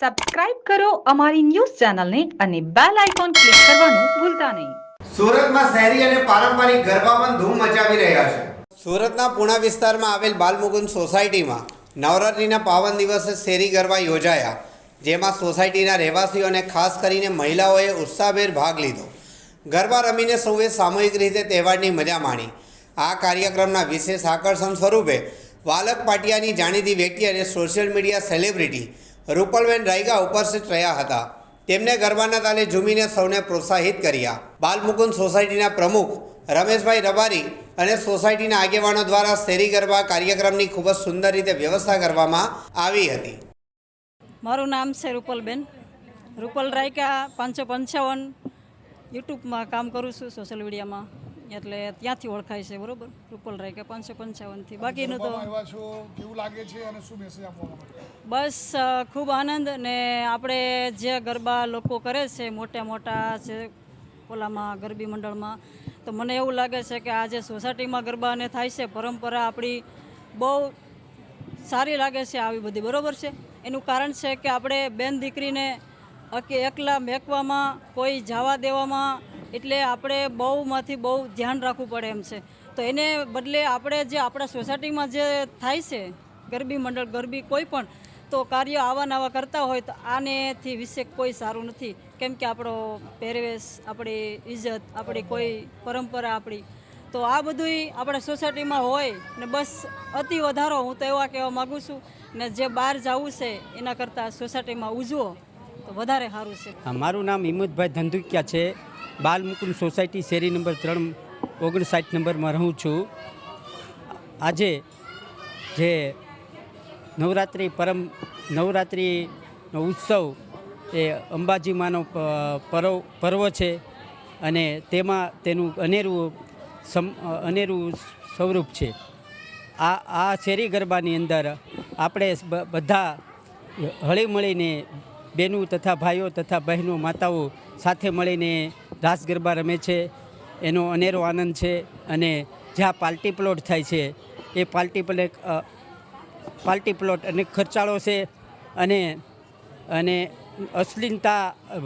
Subscribe કરો અમારી news ચેનલને અને બેલ આઇકોન ક્લિક કરવાનું ભૂલતા નહીં. સુરતમાં શહેરી અને પારંપરિક ગરબામાં ધૂમ મચાવી રહ્યા છે. સુરતના પુણા વિસ્તારમાં આવેલ બાલમુકુંદ સોસાયટીમાં નવરાત્રિના પાવન દિવસે શેરી ગરબા યોજાયા જેમાં સોસાયટીના રહેવાસીઓ અને ખાસ કરીને મહિલાઓએ ઉત્સાહભેર ભાગ લીધો. ગરબા રમીને સૌએ સામૂહિક રીતે તહેવારની મજા માણી. આ કાર્યક્રમના વિશેષ આકર્ષણ સ્વરૂપે વાલક પાટિયાની જાણીતી વ્યક્તિ અને social media celebrity Rupalben Rayga ઉપસ્થિત રહ્યા હતા. તેમને ગરબાના તાલે ઝૂમીને સૌને પ્રોત્સાહિત કર્યા. બાલમુકુંદ સોસાયટીના પ્રમુખ રમેશભાઈ રબારી અને સોસાયટીના આગેવાનો દ્વારા શેરી ગરબા કાર્યક્રમની ખૂબ જ સુંદર રીતે વ્યવસ્થા કરવામાં આવી હતી. મારું નામ છે રૂપલબેન. રૂપલ રાયકા પાંચસો પંચાવન યુટ્યુબમાં કામ કરું છું સોશિયલ મીડિયામાં એટલે ત્યાંથી ઓળખાય છે બરોબર? રૂપલ રાયકા પાંચસો પંચાવનથી બાકીનું તો કેવું લાગે છે અને શું મેસેજ? બસ ખૂબ આનંદ ને આપણે જે ગરબા લોકો કરે છે મોટા મોટા છે ઓલામાં ગરબી મંડળમાં તો મને એવું લાગે છે કે આ જે સોસાયટીમાં ગરબા અને થાય છે પરંપરા આપણી બહુ સારી લાગે છે આવી બધી બરોબર છે? એનું કારણ છે કે આપણે બેન દીકરીને એકલા મેકવામાં કોઈ જવા દેવામાં એટલે આપણે બહુમાંથી બહુ ધ્યાન રાખવું પડે એમ છે. તો એને બદલે આપણે જે આપણા સોસાયટીમાં જે થાય છે, ગરબી મંડળ, ગરબી કોઈ પણ, તો કાર્ય આવા નવા કરતા હોય તો આનેથી વિશે કોઈ સારું નથી. કેમ કે આપણો પહેરવેશ, આપણી ઇજ્જત આપણી કોઈ પરંપરા આપણી. તો આ બધુંય આપણા સોસાયટીમાં હોય ને બસ અતિ વધારો હું તો એવા કહેવા માગું છું ને જે બહાર જવું છે એના કરતાં સોસાયટીમાં ઉજવો. તો વધારે સારું છે. મારું નામ હિંમતભાઈ ધંધુકિયા છે. બાલમુકુંદ સોસાયટી શેરી નંબર ત્રણ, ઓગણસાઠ નંબરમાં રહું છું. આજે જે નવરાત્રિ પરમ, નવરાત્રિનો ઉત્સવ એ અંબાજી માનો પર્વ પર્વ છે અને તેમાં તેનું અનેરું સમ, અનેરું સ્વરૂપ છે. આ આ શેરી ગરબાની અંદર આપણે બધા હળી મળીને બહેનો તથા ભાઈઓ તથા બહેનો, માતાઓ સાથે મળીને રાસ ગરબા રમે છે. એનો અનેરો આનંદ છે અને જ્યાં પાર્ટી પ્લોટ થાય છે, એ પ્લોટ પાલ્ટી પાર્ટી પ્લોટ અને ખર્ચાળો છે અને અને અશ્લીલતા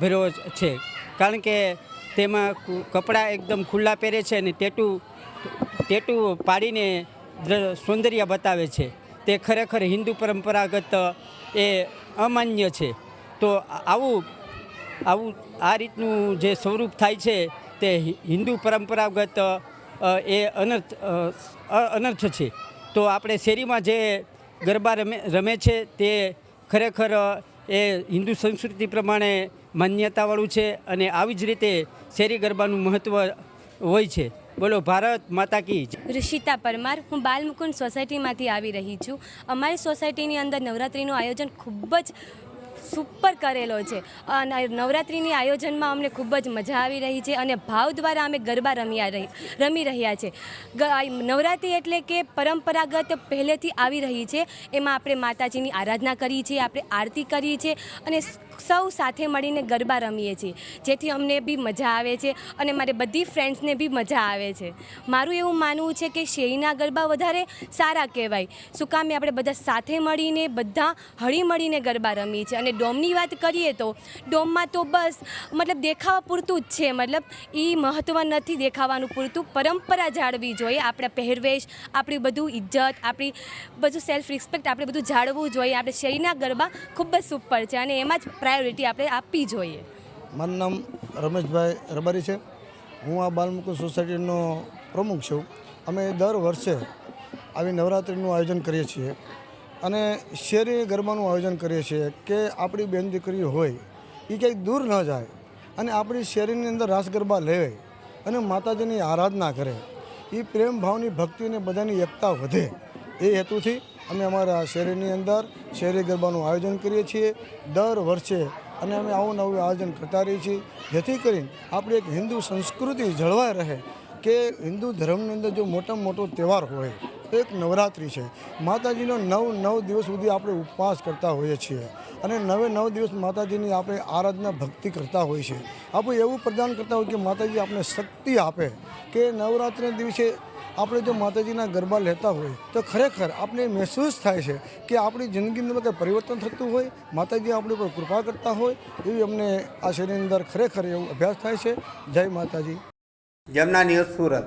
ભર્યો છે. કારણ કે તેમાં કપડાં એકદમ ખુલ્લા પહેરે છે અને ટેટુ ટેટુ પાડીને સૌંદર્ય બતાવે છે. તે ખરેખર હિન્દુ પરંપરાગત, એ અમાન્ય છે. તો આવું આવું આ રીતનું જે સ્વરૂપ થાય છે તે હિન્દુ પરંપરાગત એ અનર્થ અનર્થ છે. તો આપણે શેરીમાં જે ગરબા રમે રમે છે તે ખરેખર, એ હિન્દુ સંસ્કૃતિ પ્રમાણે માન્યતાવાળું છે અને આવી જ રીતે શેરી ગરબાનું મહત્ત્વ હોય છે. બોલો, ભારત માતા કી. ઋષિતા પરમાર, હું બાલમુકુંદ સોસાયટીમાંથી આવી રહી છું. અમારી સોસાયટીની અંદર નવરાત્રિનું આયોજન ખૂબ જ સુપર કરેલો છે. અને નવરાત્રિની આયોજનમાં અમને ખૂબ જ મજા આવી રહી છે અને ભાવ દ્વારા અમે ગરબા રમ્યા રહી, રમી રહ્યા છે. નવરાત્રિ એટલે કે પરંપરાગત પહેલેથી આવી રહી છે. એમાં આપણે માતાજીની આરાધના કરીએ છીએ આપણે આરતી કરીએ છીએ અને સૌ સાથે મળીને ગરબા રમીએ છીએ. જેથી અમને બી મજા આવે છે અને મારે બધી ફ્રેન્ડ્સને બી મજા આવે છે. મારું એવું માનવું છે કે શેરીના ગરબા વધારે સારા કહેવાય. શું કામે આપણે બધા સાથે મળીને, બધા હળી મળીને ગરબા રમીએ છીએ અને ડોમની વાત કરીએ તો ડોમમાં તો બસ મતલબ દેખાવા પૂરતું જ છે. મતલબ એ મહત્ત્વ નથી દેખાવાનું પૂરતું. પરંપરા જાળવી જોઈએ. આપણા પહેરવેશ, આપણી બધું ઇજ્જત, આપણી બધું સેલ્ફ રિસ્પેક્ટ આપણે બધું જાળવવું જોઈએ. આપણે શેરીના ગરબા ખૂબ જ સુપર છે અને એમાં જ પ્રાયોરિટી આપણે આપવી જોઈએ. મારું નામ રમેશભાઈ રબારી છે. હું આ બાલમુકુંદ સોસાયટીનો પ્રમુખ છું. અમે દર વર્ષે આવી નવરાત્રિનું આયોજન કરીએ છીએ. અને શેરી ગરબાનું આયોજન કરીએ છીએ કે આપણી બેન દીકરીઓ હોય એ ક્યાંય દૂર ન જાય અને આપણી શેરીની અંદર રાસ ગરબા લે અને માતાજીની આરાધના કરે. એ પ્રેમ, ભાવની ભક્તિ અને બધાની એકતા વધે. એ હેતુથી અમે અમારા શેરીની અંદર શેરી ગરબાનું આયોજન કરીએ છીએ. દર વર્ષે અને અમે આવું નવું આયોજન કરતા રહીએ છીએ. જેથી કરીને આપણી એક હિન્દુ સંસ્કૃતિ જળવાઈ રહે કે હિન્દુ ધર્મની અંદર જો મોટામાં મોટો તહેવાર હોય એક નવરાત્રિ છે. માતાજીનો નવ નવ દિવસ સુધી આપણે ઉપવાસ કરતા હોઈએ છીએ અને નવે નવ દિવસ માતાજીની આપણે આરાધના ભક્તિ કરતા હોઈએ છીએ. આપણે એવું પ્રદાન કરતા હોય કે માતાજી આપણે શક્તિ આપે કે નવરાત્રિના દિવસે આપણે જો માતાજીના ગરબા લેતા હોય તો ખરેખર આપણે મહેસૂસ થાય છે કે આપણી જિંદગીની અંદર પરિવર્તન થતું હોય, માતાજી આપણી પર કૃપા કરતા હોય એવી અમને આ શરીરની અંદર ખરેખર એવું અભ્યાસ થાય છે. જય માતાજી. જમના ન્યૂઝ સુરત.